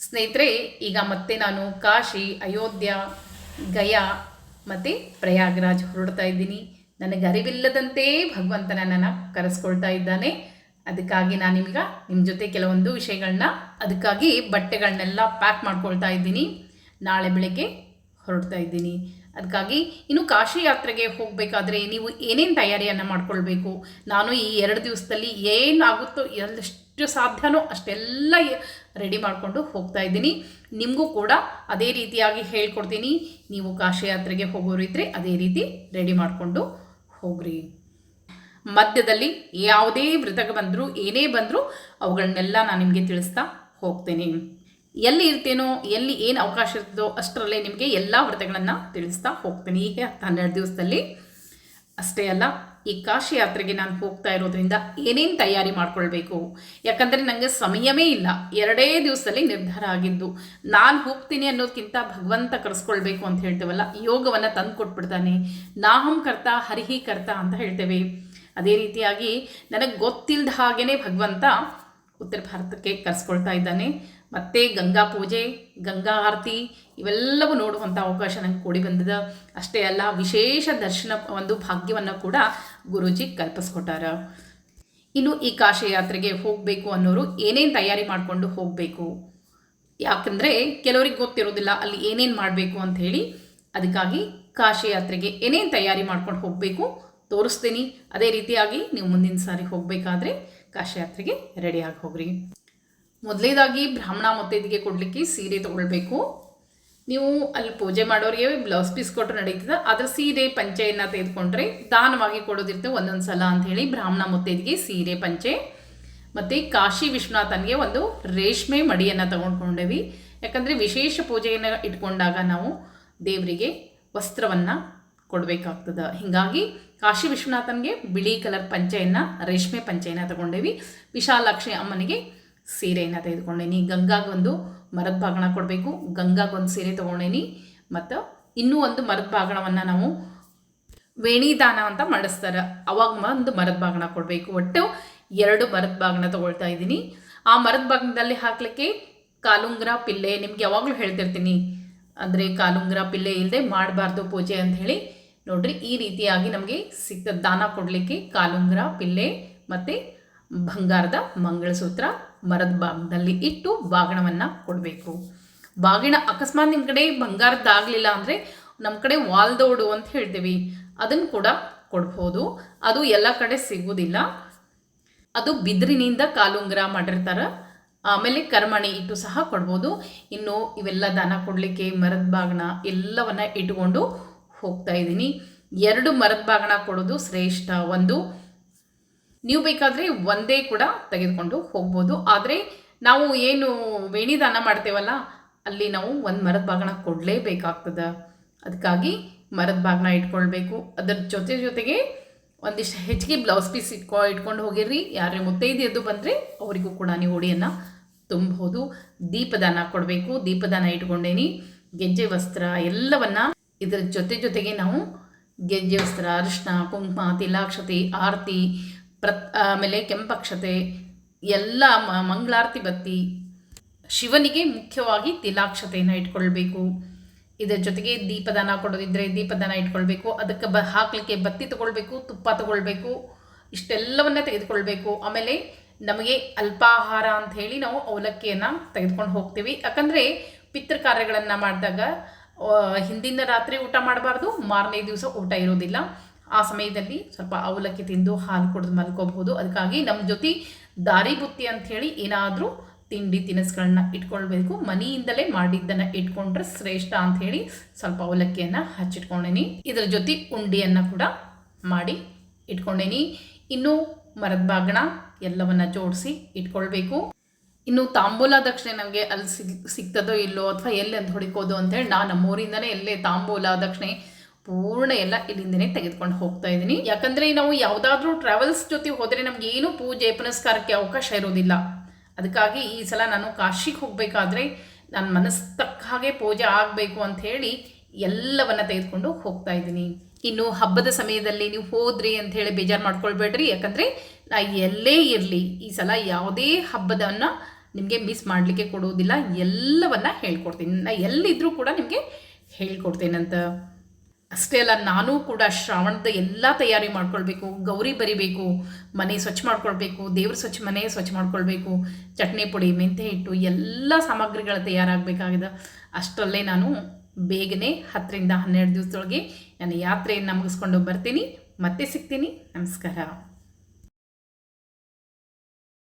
ಸ್ನೇಹಿತರೆ, ಈಗ ಮತ್ತೆ ನಾನು ಕಾಶಿ, ಅಯೋಧ್ಯ, ಗಯಾ ಮತ್ತು ಪ್ರಯಾಗ್ರಾಜ್ ಹೊರಡ್ತಾ ಇದ್ದೀನಿ. ನನಗೆ ಅರಿವಿಲ್ಲದಂತೆ ಭಗವಂತ ನನ್ನನ್ನು ಕರೆಸ್ಕೊಳ್ತಾ ಇದ್ದಾನೆ. ಅದಕ್ಕಾಗಿ ನಾನು ನಿಮ್ಗೆ ನಿಮ್ಮ ಜೊತೆ ಕೆಲವೊಂದು ವಿಷಯಗಳನ್ನ ಅದಕ್ಕಾಗಿ ಬಟ್ಟೆಗಳನ್ನೆಲ್ಲ ಪ್ಯಾಕ್ ಮಾಡ್ಕೊಳ್ತಾ ಇದ್ದೀನಿ. ನಾಳೆ ಬೆಳಗ್ಗೆ ಹೊರಡ್ತಾ ಇದ್ದೀನಿ. ಅದಕ್ಕಾಗಿ ಇನ್ನು ಕಾಶಿ ಯಾತ್ರೆಗೆ ಹೋಗಬೇಕಾದ್ರೆ ನೀವು ಏನೇನು ತಯಾರಿಯನ್ನು ಮಾಡ್ಕೊಳ್ಬೇಕು? ನಾನು ಈ ಎರಡು ದಿವಸದಲ್ಲಿ ಏನಾಗುತ್ತೋ ಎಷ್ಟು ಸಾಧ್ಯನೋ ಅಷ್ಟೆಲ್ಲ ರೆಡಿ ಮಾಡಿಕೊಂಡು ಹೋಗ್ತಾ ಇದ್ದೀನಿ. ನಿಮಗೂ ಕೂಡ ಅದೇ ರೀತಿಯಾಗಿ ಹೇಳ್ಕೊಡ್ತೀನಿ. ನೀವು ಕಾಶಿ ಯಾತ್ರೆಗೆ ಹೋಗೋರಿದ್ರೆ ಅದೇ ರೀತಿ ರೆಡಿ ಮಾಡಿಕೊಂಡು ಹೋಗ್ರಿ. ಮಧ್ಯದಲ್ಲಿ ಯಾವುದೇ ವ್ರತಕ್ಕೆ ಬಂದರೂ, ಏನೇ ಬಂದರೂ ಅವುಗಳನ್ನೆಲ್ಲ ನಾನು ನಿಮಗೆ ತಿಳಿಸ್ತಾ ಹೋಗ್ತೇನೆ. ಎಲ್ಲಿ ಇರ್ತೇನೋ, ಎಲ್ಲಿ ಏನು ಅವಕಾಶ ಇರ್ತದೋ ಅಷ್ಟರಲ್ಲೇ ನಿಮಗೆ ಎಲ್ಲ ವ್ರತಗಳನ್ನು ತಿಳಿಸ್ತಾ ಹೋಗ್ತೇನೆ. ಈಗ ಹನ್ನೆರಡು ದಿವಸದಲ್ಲಿ ಅಷ್ಟೇ ಅಲ್ಲ, ಈ ಕಾಶಿ ಯಾತ್ರೆಗೆ ನಾನು ಹೋಗ್ತಾ ಇರೋದ್ರಿಂದ ಏನೇನು ತಯಾರಿ ಮಾಡ್ಕೊಳ್ಬೇಕು? ಯಾಕಂದರೆ ನನಗೆ ಸಮಯವೇ ಇಲ್ಲ. ಎರಡೇ ದಿವಸದಲ್ಲಿ ನಿರ್ಧಾರ ಆಗಿದ್ದು. ನಾನು ಹೋಗ್ತೀನಿ ಅನ್ನೋದಕ್ಕಿಂತ ಭಗವಂತ ಕರೆಸ್ಕೊಳ್ಬೇಕು ಅಂತ ಹೇಳ್ತೇವಲ್ಲ ಯೋಗವನ್ನು ತಂದು ಕೊಟ್ಬಿಡ್ತಾನೆ. ನಾಹಂ ಕರ್ತ ಹರಿಹಿ ಕರ್ತ ಅಂತ ಹೇಳ್ತೇವೆ. ಅದೇ ರೀತಿಯಾಗಿ ನನಗೆ ಗೊತ್ತಿಲ್ಲದ ಹಾಗೇ ಭಗವಂತ ಉತ್ತರ ಭಾರತಕ್ಕೆ ಕರೆಸ್ಕೊಳ್ತಾ ಇದ್ದಾನೆ. ಮತ್ತು ಗಂಗಾ ಪೂಜೆ, ಗಂಗಾ ಆರತಿ ಇವೆಲ್ಲವೂ ನೋಡುವಂಥ ಅವಕಾಶ ನಂಗೆ ಕೂಡಿ ಬಂದಿದೆ. ಅಷ್ಟೇ ಅಲ್ಲ, ವಿಶೇಷ ದರ್ಶನ ಒಂದು ಭಾಗ್ಯವನ್ನು ಕೂಡ ಗುರೂಜಿ ಕಲ್ಪಿಸ್ಕೊಟ್ಟಾರ. ಇನ್ನು ಈ ಕಾಶಿ ಯಾತ್ರೆಗೆ ಹೋಗಬೇಕು ಅನ್ನೋರು ಏನೇನು ತಯಾರಿ ಮಾಡಿಕೊಂಡು ಹೋಗಬೇಕು? ಯಾಕಂದರೆ ಕೆಲವರಿಗೆ ಗೊತ್ತಿರೋದಿಲ್ಲ ಅಲ್ಲಿ ಏನೇನು ಮಾಡಬೇಕು ಅಂತ ಹೇಳಿ. ಅದಕ್ಕಾಗಿ ಕಾಶಿ ಯಾತ್ರೆಗೆ ಏನೇನು ತಯಾರಿ ಮಾಡ್ಕೊಂಡು ಹೋಗಬೇಕು ತೋರಿಸ್ತೀನಿ. ಅದೇ ರೀತಿಯಾಗಿ ನೀವು ಮುಂದಿನ ಸಾರಿ ಹೋಗಬೇಕಾದ್ರೆ ಕಾಶಿ ಯಾತ್ರೆಗೆ ರೆಡಿಯಾಗಿ ಹೋಗ್ರಿ. ಮೊದಲೇದಾಗಿ ಬ್ರಾಹ್ಮಣ ಮುತ್ತೈದಿಗೆ ಕೊಡಲಿಕ್ಕೆ ಸೀರೆ ತೊಗೊಳ್ಬೇಕು. ನೀವು ಅಲ್ಲಿ ಪೂಜೆ ಮಾಡೋರಿಗೆ ಬ್ಲೌಸ್ ಪೀಸ್ ಕೊಟ್ಟರೆ ನಡೀತದೆ ಅದರ ಸೀರೆ ಪಂಚೆಯನ್ನು ತೆಗೆದುಕೊಂಡ್ರೆ ದಾನವಾಗಿ ಕೊಡೋದಿರ್ತದೆ ಒಂದೊಂದು ಸಲ ಅಂಥೇಳಿ ಬ್ರಾಹ್ಮಣ ಮುತ್ತೈದಿಗೆ ಸೀರೆ ಪಂಚೆ. ಮತ್ತು ಕಾಶಿ ವಿಶ್ವನಾಥನಿಗೆ ಒಂದು ರೇಷ್ಮೆ ಮಡಿಯನ್ನು ತಗೊಂಡ್ಕೊಂಡೇವಿ. ಯಾಕಂದರೆ ವಿಶೇಷ ಪೂಜೆಯನ್ನು ಇಟ್ಕೊಂಡಾಗ ನಾವು ದೇವರಿಗೆ ವಸ್ತ್ರವನ್ನು ಕೊಡಬೇಕಾಗ್ತದೆ. ಹೀಗಾಗಿ ಕಾಶಿ ವಿಶ್ವನಾಥನಿಗೆ ಬಿಳಿ ಕಲರ್ ಪಂಚೆಯನ್ನು, ರೇಷ್ಮೆ ಪಂಚೆಯನ್ನು ತಗೊಂಡೇವಿ. ವಿಶಾಲಾಕ್ಷಿ ಅಮ್ಮನಿಗೆ ಸೀರೆಯನ್ನು ತೆಗೆದುಕೊಂಡೇನಿ. ಗಂಗಾಗೊಂದು ಮರದ ಬಾಗಣ ಕೊಡಬೇಕು. ಗಂಗಾಗೊಂದು ಸೀರೆ ತೊಗೊಂಡೇನಿ. ಮತ್ತು ಇನ್ನೂ ಒಂದು ಮರದ ಬಾಗಣವನ್ನು ನಾವು ವೇಣಿದಾನ ಅಂತ ಮಾಡಿಸ್ತಾರೆ. ಅವಾಗ ಒಂದು ಮರದ ಬಾಗಣ ಕೊಡಬೇಕು. ಒಟ್ಟು ಎರಡು ಮರದ ಬಾಗಣ ತೊಗೊಳ್ತಾ ಇದ್ದೀನಿ. ಆ ಮರದ ಬಾಗಣದಲ್ಲಿ ಹಾಕಲಿಕ್ಕೆ ಕಾಲುಂಗ್ರ ಪಿಲ್ಲೆ ನಿಮ್ಗೆ ಯಾವಾಗಲೂ ಹೇಳ್ತಿರ್ತೀನಿ. ಅಂದರೆ ಕಾಲುಂಗ್ರ ಪಿಲ್ಲೆ ಇಲ್ಲದೆ ಮಾಡಬಾರ್ದು ಪೂಜೆ ಅಂತ ಹೇಳಿ. ನೋಡ್ರಿ, ಈ ರೀತಿಯಾಗಿ ನಮಗೆ ಸಿಗ್ತದೆ ದಾನ ಕೊಡಲಿಕ್ಕೆ ಕಾಲುಂಗ್ರ ಪಿಲ್ಲೆ ಮತ್ತು ಬಂಗಾರದ ಮಂಗಳಸೂತ್ರ ಮರದ ಭಾಗದಲ್ಲಿ ಇಟ್ಟು ಬಾಗಣವನ್ನು ಕೊಡಬೇಕು. ಬಾಗಿಣ ಅಕಸ್ಮಾತ್ ನಿಮ್ಮ ಕಡೆ ಬಂಗಾರದ್ದಾಗಲಿಲ್ಲ ಅಂದರೆ ನಮ್ಮ ಕಡೆ ವಾಲ್ದೋಡು ಅಂತ ಹೇಳ್ತೀವಿ. ಅದನ್ನು ಕೂಡ ಕೊಡ್ಬೋದು. ಅದು ಎಲ್ಲ ಕಡೆ ಸಿಗೋದಿಲ್ಲ. ಅದು ಬಿದಿರಿನಿಂದ ಕಾಲುಂಗ್ರ ಮಾಡಿರ್ತಾರೆ. ಆಮೇಲೆ ಕರ್ಮಣಿ ಇಟ್ಟು ಸಹ ಕೊಡ್ಬೋದು. ಇನ್ನು ಇವೆಲ್ಲ ದಾನ ಕೊಡಲಿಕ್ಕೆ ಮರದ ಬಾಗಣ ಎಲ್ಲವನ್ನ ಇಟ್ಟುಕೊಂಡು ಹೋಗ್ತಾ ಇದ್ದೀನಿ. ಎರಡು ಮರದ ಬಾಗಣ ಕೊಡೋದು ಶ್ರೇಷ್ಠ. ಒಂದು ನೀವು ಬೇಕಾದರೆ ಒಂದೇ ಕೂಡ ತೆಗೆದುಕೊಂಡು ಹೋಗ್ಬೋದು. ಆದರೆ ನಾವು ಏನು ವೇಣಿದಾನ ಮಾಡ್ತೇವಲ್ಲ, ಅಲ್ಲಿ ನಾವು ಒಂದು ಮರದ ಬಾಗಣ ಕೊಡಲೇಬೇಕಾಗ್ತದೆ. ಅದಕ್ಕಾಗಿ ಮರದ ಬಾಗಣ ಇಟ್ಕೊಳ್ಬೇಕು. ಅದರ ಜೊತೆ ಜೊತೆಗೆ ಒಂದಿಷ್ಟು ಹೆಚ್ಚಿಗೆ ಬ್ಲೌಸ್ ಪೀಸ್ ಇಟ್ಕೊ, ಇಟ್ಕೊಂಡು ಹೋಗಿರ್ರಿ. ಯಾರೇ ಮುತ್ತೈದೆಯದ್ದು ಬಂದರೆ ಅವರಿಗೂ ಕೂಡ ನೀವು ಉಡಿಯನ್ನು ತುಂಬಬಹುದು. ದೀಪದಾನ ಕೊಡಬೇಕು. ದೀಪದಾನ ಇಟ್ಕೊಂಡೇನಿ. ಗೆಜ್ಜೆ ವಸ್ತ್ರ ಎಲ್ಲವನ್ನು ಇದರ ಜೊತೆ ಜೊತೆಗೆ ನಾವು ಗೆಜ್ಜೆ ವಸ್ತ್ರ ಅರಿಶಿನ ಕುಂಕುಮ, ತಿಲಾಕ್ಷತೆ, ಆರತಿ ಪ್ರತ್, ಆಮೇಲೆ ಕೆಂಪಕ್ಷತೆ, ಎಲ್ಲ ಮಂಗಳಾರತಿ ಬತ್ತಿ ಶಿವನಿಗೆ ಮುಖ್ಯವಾಗಿ ತಿಲಾಕ್ಷತೆಯನ್ನು ಇಟ್ಕೊಳ್ಬೇಕು. ಇದರ ಜೊತೆಗೆ ದೀಪದಾನ ಕೊಡೋದಿದ್ರೆ ದೀಪದಾನ ಇಟ್ಕೊಳ್ಬೇಕು. ಅದಕ್ಕೆ ಬ, ಹಾಕಲಿಕ್ಕೆ ಬತ್ತಿ ತಗೊಳ್ಬೇಕು, ತುಪ್ಪ ತಗೊಳ್ಬೇಕು, ಇಷ್ಟೆಲ್ಲವನ್ನ ತೆಗೆದುಕೊಳ್ಬೇಕು. ಆಮೇಲೆ ನಮಗೆ ಅಲ್ಪಾಹಾರ ಅಂತ ಹೇಳಿ ನಾವು ಅವಲಕ್ಕಿಯನ್ನು ತೆಗೆದುಕೊಂಡು ಹೋಗ್ತೀವಿ. ಯಾಕಂದರೆ ಪಿತೃ ಕಾರ್ಯಗಳನ್ನು ಮಾಡಿದಾಗ ಹಿಂದಿನ ರಾತ್ರಿ ಊಟ ಮಾಡಬಾರ್ದು, ಮಾರನೇ ದಿವಸ ಊಟ ಇರೋದಿಲ್ಲ. ಆ ಸಮಯದಲ್ಲಿ ಸ್ವಲ್ಪ ಅವಲಕ್ಕಿ ತಿಂದು ಹಾಲು ಕುಡಿದು ಮಲ್ಕೋಬಹುದು. ಅದಕ್ಕಾಗಿ ನಮ್ಮ ಜೊತೆ ದಾರಿ ಬುತ್ತಿ ಹೇಳಿ ಏನಾದರೂ ತಿಂಡಿ ತಿನಿಸುಗಳನ್ನ ಇಟ್ಕೊಳ್ಬೇಕು. ಮನೆಯಿಂದಲೇ ಮಾಡಿದ್ದನ್ನು ಇಟ್ಕೊಂಡ್ರೆ ಶ್ರೇಷ್ಠ ಅಂತ ಹೇಳಿ ಸ್ವಲ್ಪ ಅವಲಕ್ಕಿಯನ್ನು ಹಚ್ಚಿಟ್ಕೊಂಡೇನಿ. ಇದರ ಜೊತೆ ಉಂಡಿಯನ್ನು ಕೂಡ ಮಾಡಿ ಇಟ್ಕೊಂಡೇನಿ. ಇನ್ನು ಮರದ ಬಾಗಣ ಎಲ್ಲವನ್ನ ಜೋಡಿಸಿ ಇಟ್ಕೊಳ್ಬೇಕು. ಇನ್ನು ತಾಂಬೂಲ ದಕ್ಷಿಣೆ ನಮಗೆ ಅಲ್ಲಿ ಸಿಗ್, ಸಿಗ್ತದೋ ಇಲ್ಲೋ ಅಥವಾ ಎಲ್ಲಿ ಅಂತ ಹೊಡಿಕೋದು ಅಂತೇಳಿ ನಾನು ನಮ್ಮೂರಿಂದನೇ ಎಲ್ಲೇ ತಾಂಬೂಲ ದಕ್ಷಿಣೆ ಪೂರ್ಣ ಎಲ್ಲ ಇಲ್ಲಿಂದನೇ ತೆಗೆದುಕೊಂಡು ಹೋಗ್ತಾ ಇದ್ದೀನಿ. ಯಾಕಂದರೆ ನಾವು ಯಾವುದಾದ್ರೂ ಟ್ರಾವೆಲ್ಸ್ ಜೊತೆ ಹೋದರೆ ನಮ್ಗೆ ಏನು ಪೂಜೆ, ಪುನಸ್ಕಾರಕ್ಕೆ ಅವಕಾಶ ಇರೋದಿಲ್ಲ. ಅದಕ್ಕಾಗಿ ಈ ಸಲ ನಾನು ಕಾಶಿಗೆ ಹೋಗಬೇಕಾದ್ರೆ ನನ್ನ ಮನಸ್ಸು ತಕ್ಕ ಹಾಗೆ ಪೂಜೆ ಆಗಬೇಕು ಅಂತ ಹೇಳಿ ಎಲ್ಲವನ್ನ ತೆಗೆದುಕೊಂಡು ಹೋಗ್ತಾ ಇದ್ದೀನಿ. ಇನ್ನು ಹಬ್ಬದ ಸಮಯದಲ್ಲಿ ನೀವು ಹೋದ್ರಿ ಅಂತ ಹೇಳಿ ಬೇಜಾರು ಮಾಡ್ಕೊಳ್ಬೇಡ್ರಿ. ಯಾಕಂದರೆ ನಾ ಎಲ್ಲೇ ಇರಲಿ, ಈ ಸಲ ಯಾವುದೇ ಹಬ್ಬದನ್ನು ನಿಮಗೆ ಮಿಸ್ ಮಾಡಲಿಕ್ಕೆ ಕೊಡುವುದಿಲ್ಲ ಎಲ್ಲವನ್ನ ಹೇಳ್ಕೊಡ್ತೀನಿ. ನಾ ಎಲ್ಲಿದ್ದರೂ ಕೂಡ ನಿಮಗೆ ಹೇಳ್ಕೊಡ್ತೇನಂತ. ಅಷ್ಟೇ ಅಲ್ಲ, ನಾನು ಕೂಡ ಶ್ರಾವಣದ ಎಲ್ಲ ತಯಾರಿ ಮಾಡ್ಕೊಳ್ಬೇಕು, ಗೌರಿ ಬರಿಬೇಕು, ಮನೆ ಸ್ವಚ್ಛ ಮಾಡ್ಕೊಳ್ಬೇಕು, ದೇವ್ರ ಸ್ವಚ್ಛ ಮನೆ ಸ್ವಚ್ಛ ಮಾಡ್ಕೊಳ್ಬೇಕು, ಚಟ್ನಿ ಪುಡಿ ಮೆಂತೆ ಹಿಟ್ಟು, ಎಲ್ಲ ಸಾಮಗ್ರಿಗಳು ತಯಾರಾಗಬೇಕಾಗಿದೆ. ಅಷ್ಟರಲ್ಲೇ ನಾನು ಬೇಗನೆ ಹತ್ತರಿಂದ ಹನ್ನೆರಡು ದಿವಸದೊಳಗೆ ನಾನು ಯಾತ್ರೆಯನ್ನು ಮುಗಿಸ್ಕೊಂಡು ಬರ್ತೀನಿ. ಮತ್ತೆ ಸಿಗ್ತೀನಿ. ನಮಸ್ಕಾರ.